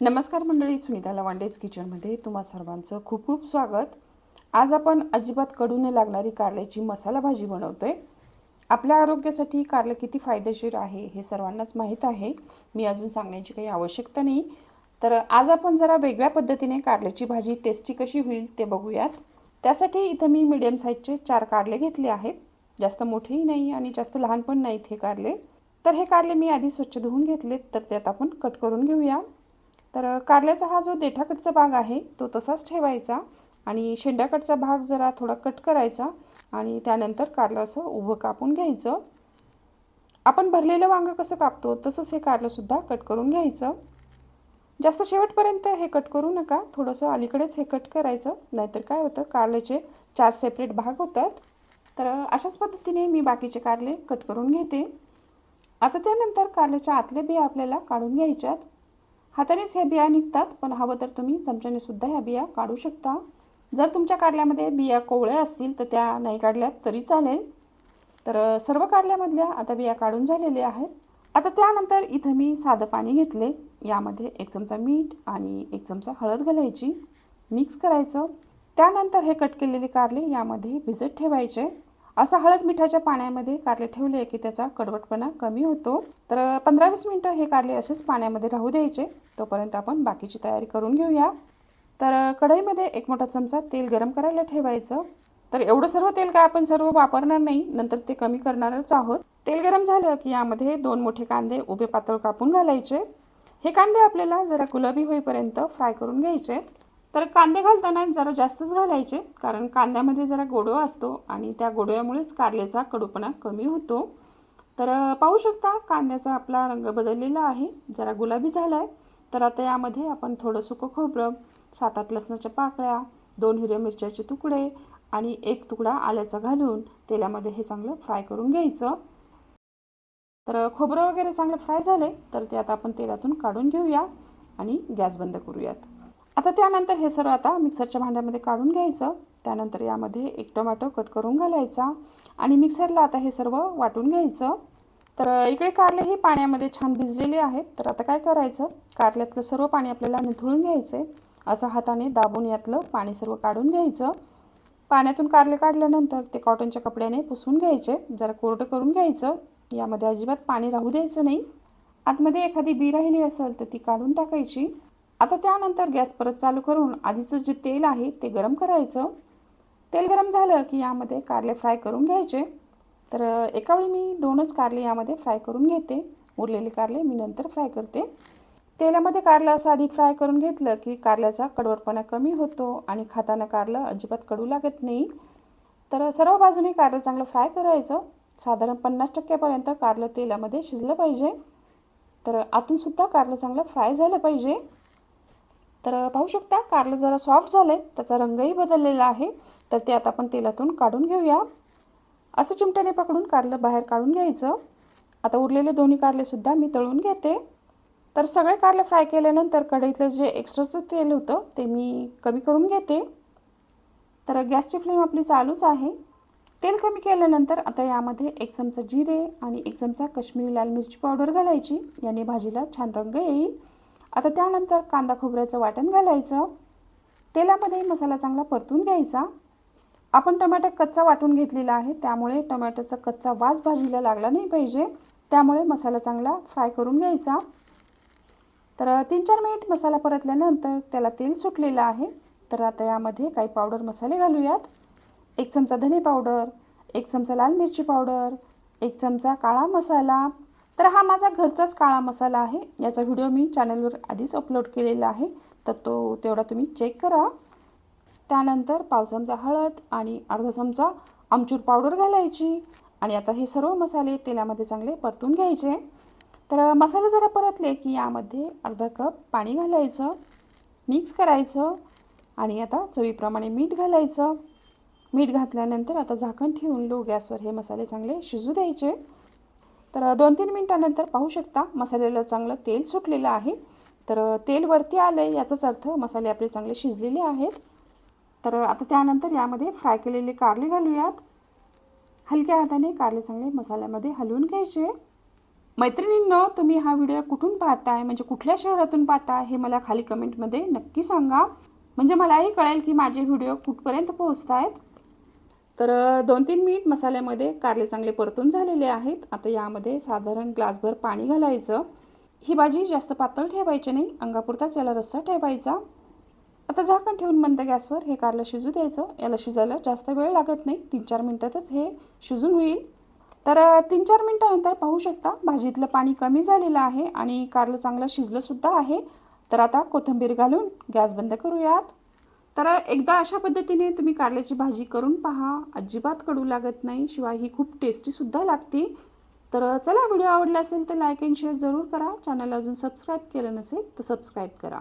नमस्कार मंडळी सुनीता लवांडेज किचनमध्ये तुम्हा सर्वांचं खूप खूप स्वागत. आज आपण अजिबात कडू न लागणारी कारल्याची मसाला भाजी बनवतोय. आपल्या आरोग्यासाठी कारलं किती फायदेशीर आहे हे सर्वांनाच माहीत आहे. मी अजून सांगण्याची काही आवश्यकता नाही. तर आज आपण जरा वेगळ्या पद्धतीने कारल्याची भाजी टेस्टी कशी होईल ते बघूयात. त्यासाठी इथं मी मिडियम साईजचे चार कारले घेतले आहेत. जास्त मोठेही नाही आणि जास्त लहान पण नाहीत हे कारले. तर हे कारले मी आधी स्वच्छ धुवून घेतलेत तर त्यात आपण कट करून घेऊया. तर कारल्याचा हा जो देठाकडचा भाग आहे तो तसाच ठेवायचा आणि शेंड्याकडचा भाग जरा थोडा कट करायचा आणि त्यानंतर कारलं असं उभं कापून घ्यायचं. आपण भरलेलं वांगं कसं कापतो तसंच हे कारलंसुद्धा कट करून घ्यायचं. जास्त शेवटपर्यंत हे कट करू नका थोडंसं अलीकडेच हे कट करायचं नाहीतर काय होतं कारल्याचे चार सेपरेट भाग होतात. तर अशाच पद्धतीने मी बाकीचे कारले कट करून घेते. आता त्यानंतर कारल्याच्या आतले बिया आपल्याला काढून घ्यायच्यात. हातानेच ह्या बिया निघतात पण हवं तर तुम्ही चमच्याने सुद्धा ह्या बिया काढू शकता. जर तुमच्या कारल्यामध्ये बिया कोवळ्या असतील तर त्या नाही काढल्यात तरी चालेल. तर सर्व कारल्यामधल्या आता बिया काढून झालेल्या आहेत. आता त्यानंतर इथं मी साधं पाणी घेतले. यामध्ये एक चमचा मीठ आणि एक चमचा हळद घालायची. मिक्स करायचं. त्यानंतर हे कट केलेले कारले यामध्ये भिजत ठेवायचे. असं हळद मिठाच्या पाण्यामध्ये कारले ठेवले की त्याचा कडवटपणा कमी होतो. तर पंधरा वीस मिनटं हे कारले असेच पाण्यामध्ये राहू द्यायचे. तोपर्यंत आपण बाकीची तयारी करून घेऊया. तर कढईमध्ये एक मोठा चमचा तेल गरम करायला ठेवायचं. तर एवढं सर्व तेल काय आपण सर्व वापरणार नाही नंतर ते कमी करणारच आहोत. तेल गरम झालं की यामध्ये दोन मोठे कांदे उभे पातळ कापून घालायचे. हे कांदे आपल्याला जरा गुलाबी होईपर्यंत फ्राय करून घ्यायचे. तर कांदे घालताना जरा जास्तच घालायचे कारण कांद्यामध्ये जरा गोडवा असतो आणि त्या गोडव्यामुळेच कारल्याचा कडूपणा कमी होतो. तर पाहू शकता कांद्याचा आपला रंग बदललेला आहे. जरा गुलाबी झाला आहे तर आता यामध्ये आपण थोडं सुकं खोबरं सात आठ लसणाच्या पाकळ्या दोन हिरव्या मिरच्याचे तुकडे आणि एक तुकडा आल्याचा घालून तेलामध्ये हे चांगलं फ्राय करून घ्यायचं. तर खोबरं वगैरे चांगलं फ्राय झाले तर ते आता आपण तेलातून काढून घेऊया आणि गॅस बंद करूयात. आता त्यानंतर हे सर्व आता मिक्सरच्या भांड्यामध्ये काढून घ्यायचं. त्यानंतर यामध्ये एक टोमॅटो कट करून घालायचा आणि मिक्सरला आता हे सर्व वाटून घ्यायचं. तर इकडे कारले हे पाण्यामध्ये छान भिजलेले आहेत. तर आता काय करायचं? कारल्यातलं सर्व पाणी आपल्याला निथळून घ्यायचं असं हाताने दाबून यातलं पाणी सर्व काढून घ्यायचं. पाण्यातून कारले काढल्यानंतर ते कॉटनच्या कपड्याने पुसून घ्यायचे. जरा कोरडं करून घ्यायचं. यामध्ये अजिबात पाणी राहू द्यायचं नाही. आतमध्ये एखादी बी राहिली असेल तर ती काढून टाकायची. आता त्यानंतर गॅस परत चालू करून आधीचं जे तेल आहे ते गरम करायचं. तेल गरम झालं की यामध्ये कारले फ्राय करून घ्यायचे. तर एकावेळी मी दोनच कारले यामध्ये फ्राय करून घेते. उरलेले कारले मी नंतर फ्राय करते. तेलामध्ये कारलं असं आधी फ्राय करून घेतलं की कारल्याचा कडवटपणा कमी होतो आणि खाताना कारलं अजिबात कडू लागत नाही. तर सर्व बाजूने कारलं चांगलं फ्राय करायचं. साधारण पन्नास टक्क्यापर्यंत कारलं तेलामध्ये शिजलं पाहिजे. तर आतूनसुद्धा कारलं चांगलं फ्राय झालं पाहिजे. तर पाहू शकता कारलं जरा सॉफ्ट झालं आहे त्याचा रंगही बदललेला आहे. तर ते आता आपण तेलातून काढून घेऊया. असं चिमट्याने पकडून कारलं बाहेर काढून घ्यायचं. आता उरलेले दोन्ही कारलेसुद्धा मी तळून घेते. तर सगळे कारले फ्राय केल्यानंतर कढईतलं जे एक्स्ट्राचं तेल होतं ते मी कमी करून घेते. तर गॅसची फ्लेम आपली चालूच आहे. तेल कमी केल्यानंतर आता यामध्ये एक चमचा जिरे आणि एक चमचा कश्मीरी लाल मिरची पावडर घालायची. याने भाजीला छान रंग येईल. आता त्यानंतर कांदा खोबऱ्याचं वाटण घालायचं. तेलामध्ये मसाला चांगला परतून घ्यायचा. आपण टमॅटो कच्चा वाटून घेतलेला आहे त्यामुळे टमॅटोचा कच्चा वास भाजीला लागला नाही पाहिजे. त्यामुळे मसाला चांगला फ्राय करून घ्यायचा. तर तीन चार मिनिट मसाला परतल्यानंतर त्याला तेल सुटलेलं आहे. तर आता यामध्ये काही पावडर मसाले घालूयात. एक चमचा धने पावडर एक चमचा लाल मिरची पावडर एक चमचा काळा मसाला तर हा माझा घरचाच काळा मसाला आहे. याचा व्हिडिओ मी चॅनलवर आधीच अपलोड केलेला आहे. तर तो तेवढा तुम्ही चेक करा. त्यानंतर पाव चमचा हळद आणि अर्धा चमचा आमचूर पावडर घालायची. आणि आता हे सर्व मसाले तेलामध्ये चांगले परतून घ्यायचे. तर मसाले जरा परतले की यामध्ये अर्धा कप पाणी घालायचं. मिक्स करायचं. आणि आता चवीप्रमाणे मीठ घालायचं. मीठ घातल्यानंतर आता झाकण ठेवून लो गॅसवर हे मसाले चांगले शिजू द्यायचे. तर दोन तीन मिनटानंतर पाहू शकता मसाल्याला चांगलं तेल सुटलेलं आहे. तर तेल वरती आलं आहे याचाच अर्थ मसाले आपले चांगले शिजलेले आहेत. तर आता त्यानंतर यामध्ये फ्राय केलेले कारले घालूयात. हलक्या हाताने कारले चांगले मसाल्यामध्ये हलवून घ्यायचे. मैत्रिणींनो तुम्ही हा व्हिडिओ कुठून पाहताय? म्हणजे कुठल्या शहरातून पाहता हे मला खाली कमेंटमध्ये नक्की सांगा. म्हणजे मलाही कळेल की माझे व्हिडिओ कुठपर्यंत पोहोचत आहेत तर दोन तीन मिनिट मसाल्यामध्ये कारले चांगले परतून झालेले आहेत. आता यामध्ये साधारण ग्लासभर पाणी घालायचं. ही भाजी जास्त पातळ ठेवायची नाही अंगापुरताच याला रस्सा ठेवायचा. आता झाकण ठेवून मंद गॅसवर हे कारलं शिजू द्यायचं. याला शिजायला जास्त वेळ लागत नाही तीन चार मिनटातच हे शिजून होईल. तर तीन चार मिनटानंतर पाहू शकता भाजीतलं पाणी कमी झालेलं आहे आणि कारलं चांगलं शिजलंसुद्धा आहे. तर आता कोथिंबीर घालून गॅस बंद करूयात. तर एकदा अशा पद्धतीने तुम्ही कारल्याची भाजी करून पहा. अजिबात कडू लागत नाही शिवाय ही खूप टेस्टीसुद्धा लागते. तर चला व्हिडिओ आवडला असेल तर लाईक अँड शेअर जरूर करा. चॅनल अजून सबस्क्राईब केलं नसेल तर सबस्क्राईब करा.